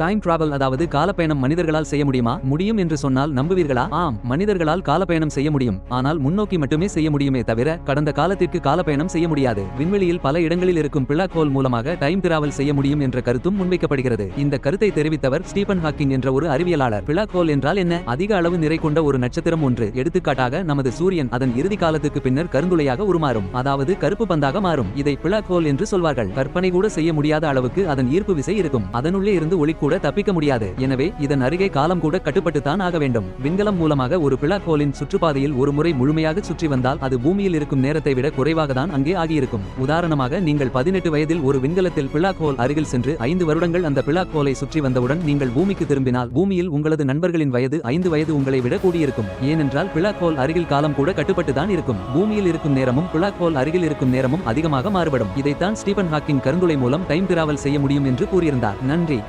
Time travel அதாவது காலப்பயணம் மனிதர்களால் செய்ய முடியுமா? முடியும் என்று சொன்னால் நம்புவீர்களா? ஆம் மனிதர்களால் காலப்பயணம் செய்ய முடியும். ஆனால் முன்னோக்கி மட்டுமே செய்ய முடியுமே தவிர கடந்த காலத்திற்கு காலப்பயணம் செய்ய முடியாது. விண்வெளியில் பல இடங்களில் இருக்கும் பிளாக் ஹோல் மூலமாக டைம் டிராவல் செய்ய முடியும் என்ற கருத்தும் முன்வைக்கப்படுகிறது. இந்த கருத்தை தெரிவித்தவர் ஸ்டீபன் ஹாக்கிங் என்ற ஒரு அறிவியலாளர். பிளாக் ஹோல் என்றால் என்ன? அதிக அளவு நிறை கொண்ட ஒரு நட்சத்திரம் ஒன்று. எடுத்துக்காட்டாக நமது சூரியன் அதன் இறுதி காலத்துக்கு பின்னர் கருந்துளையாக உருமாறும். அதாவது கருப்பு பந்தாக மாறும். இதை பிளாக் ஹோல் என்று சொல்வார்கள். கற்பனை கூட செய்ய முடியாத அளவுக்கு அதன் ஈர்ப்பு விசை இருக்கும். அதனுள்ளே இருந்து ஒளி கூட தப்பிக்க முடியாது. எனவே இதன் அருகே காலம் கூட கட்டுப்பட்டுத்தான் ஆக வேண்டும். விண்கலம் மூலமாக ஒரு பிளாக் ஹோலின் சுற்றுப்பாதையில் ஒரு முறை முழுமையாக சுற்றி வந்தால் அது பூமியில் இருக்கும் நேரத்தை விட குறைவாக தான் அங்கே ஆகியிருக்கும். உதாரணமாக நீங்கள் பதினெட்டு வயதில் ஒரு விண்கலத்தில் பிளாக் ஹோல் அருகில் சென்று ஐந்து வருடங்கள் அந்த பிளாக் ஹோலை சுற்றி வந்தவுடன் நீங்கள் பூமிக்கு திரும்பினால் பூமியில் உங்களது நண்பர்களின் வயது ஐந்து வயது உங்களை விட கூடியிருக்கும். ஏனென்றால் பிளாக் ஹோல் அருகில் காலம் கூட கட்டுப்பட்டு தான் இருக்கும். பூமியில் இருக்கும் நேரமும் பிளாக் ஹோல் அருகில் இருக்கும் நேரமும் அதிகமாக மாறுபடும். இதைத்தான் ஸ்டீபன் ஹாக்கிங் கருந்துளை மூலம் டைம் டிராவல் செய்ய முடியும் என்று கூறியிருந்தார். நன்றி.